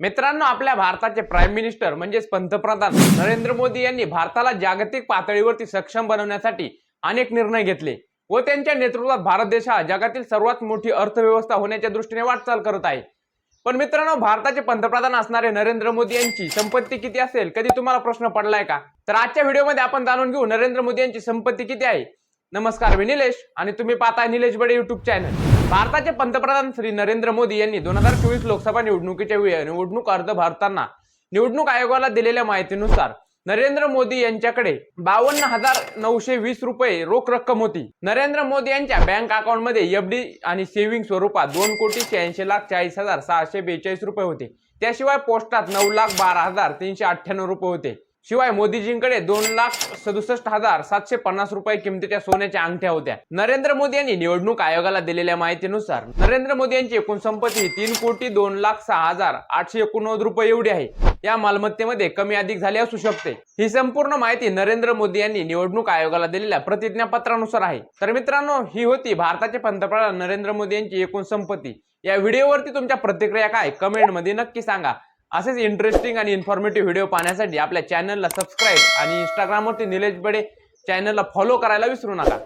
मित्रांनो आपल्या भारताचे प्राईम मिनिस्टर म्हणजेच पंतप्रधान नरेंद्र मोदी यांनी भारताला जागतिक पातळीवरती सक्षम बनवण्यासाठी अनेक निर्णय घेतले व त्यांच्या नेतृत्वात भारत देश हा जगातील सर्वात मोठी अर्थव्यवस्था होण्याच्या दृष्टीने वाटचाल करत आहे. पण मित्रांनो भारताचे पंतप्रधान असणारे नरेंद्र मोदी यांची संपत्ती किती असेल? कधी तुम्हाला प्रश्न पडलाय का? तर आजच्या व्हिडिओमध्ये आपण जाणून घेऊ नरेंद्र मोदी यांची संपत्ती किती आहे. नमस्कार मी निलेश आणि तुम्ही पाहताय निलेश बडे युट्यूब चॅनल भारताचे पंतप्रधान श्री नरेंद्र मोदी यांनी दोन हजार चोवीस लोकसभा निवडणुकीच्या वेळी निवडणूक अर्ज भरताना निवडणूक आयोगाला दिलेल्या माहितीनुसार नरेंद्र मोदी यांच्याकडे बावन्न हजार नऊशे वीस रुपये रोख रक्कम होती. नरेंद्र मोदी यांच्या बँक अकाउंटमध्ये एफडी आणि सेव्हिंग स्वरूपात दोन कोटी शहाऐंशी लाख चाळीस हजार सहाशे बेचाळीस रुपये होते. त्याशिवाय पोस्टात नऊ लाख बारा हजार तीनशे अठ्ठ्याण्णव रुपये होते. शिवाय मोदीजींकडे दोन लाख सदुसष्ट हजार सातशे पन्नास रुपये किमतीच्या सोन्याच्या अंगठ्या होत्या. नरेंद्र मोदी यांनी निवडणूक आयोगाला दिलेल्या माहितीनुसार नरेंद्र मोदी यांची एकूण संपत्ती तीन कोटी दोन लाख सहा हजार आठशे एकोणनव्वद रुपये एवढी आहे. या मालमत्तेमध्ये कमी अधिक झाली असू शकते. ही संपूर्ण माहिती नरेंद्र मोदी यांनी निवडणूक आयोगाला दिलेल्या प्रतिज्ञापत्रानुसार आहे. तर मित्रांनो ही होती भारताचे पंतप्रधान नरेंद्र मोदी यांची एकूण संपत्ती. या व्हिडिओवरती तुमच्या प्रतिक्रिया काय? कमेंटमध्ये नक्की सांगा. असेच इंटरेस्टिंग आणि इन्फॉर्मेटिव्ह व्हिडिओ पाहण्यासाठी आपल्या चॅनलला सबस्क्राईब आणि इंस्टाग्रामवरती निलेश बडे चॅनलला फॉलो करायला विसरू नका.